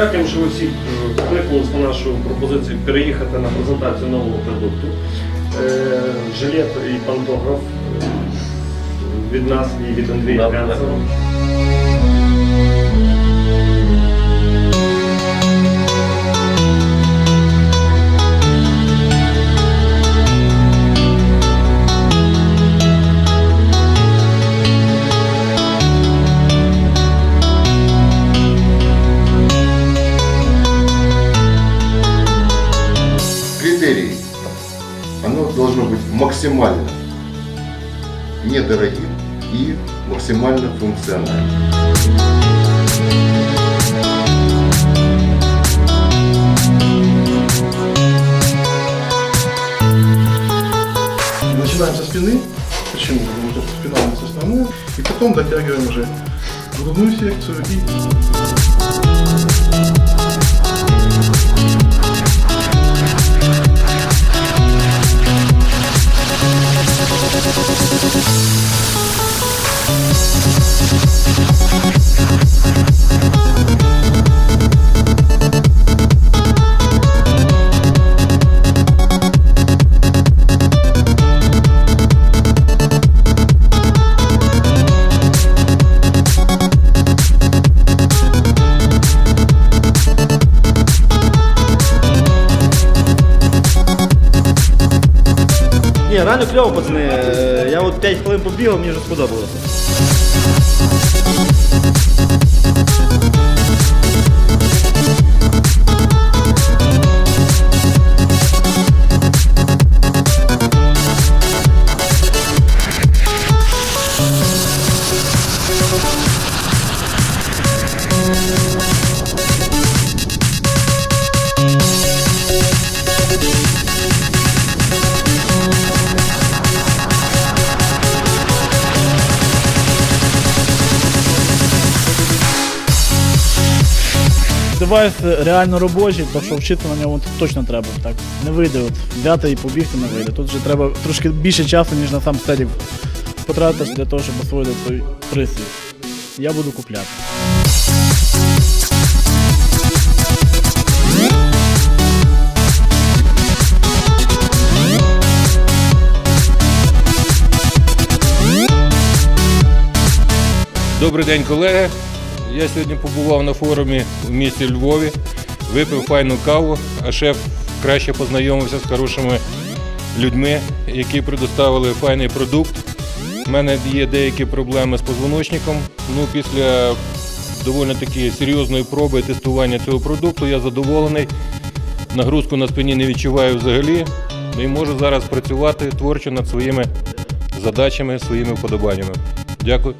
Дякуємо, що ви всі кликнулися на нашу пропозицію переїхати на презентацію нового продукту. Е, Жилет і пантограф е, від нас і від Андрія Да, должно быть максимально недорогим и максимально функциональным. Начинаем со спины. Почему? Потому что спина у нас основная. И потом дотягиваем уже грудную секцию и Ні, реально кльово, пацани. Е, Я от 5 хвилин побігав, мені вже сподобалося. Девайс реально робочий, так що вчити на ньому точно треба. Так не вийде от взяти і побігти не вийде. Тут вже треба трошки більше часу, ніж на сам стелі потратити для того, щоб освоїти той пристрій. Я буду купляти. Добрий день, колеги. Я сьогодні побував на форумі в місті Львові, випив файну каву, а шеф краще познайомився з хорошими людьми, які предоставили файний продукт. У мене є деякі проблеми з позвоночником. Ну, після доволі таки серйозної проби тестування цього продукту я задоволений. Нагрузку на спині не відчуваю взагалі. Ну і можу зараз працювати творчо над своїми задачами, своїми вподобаннями. Дякую.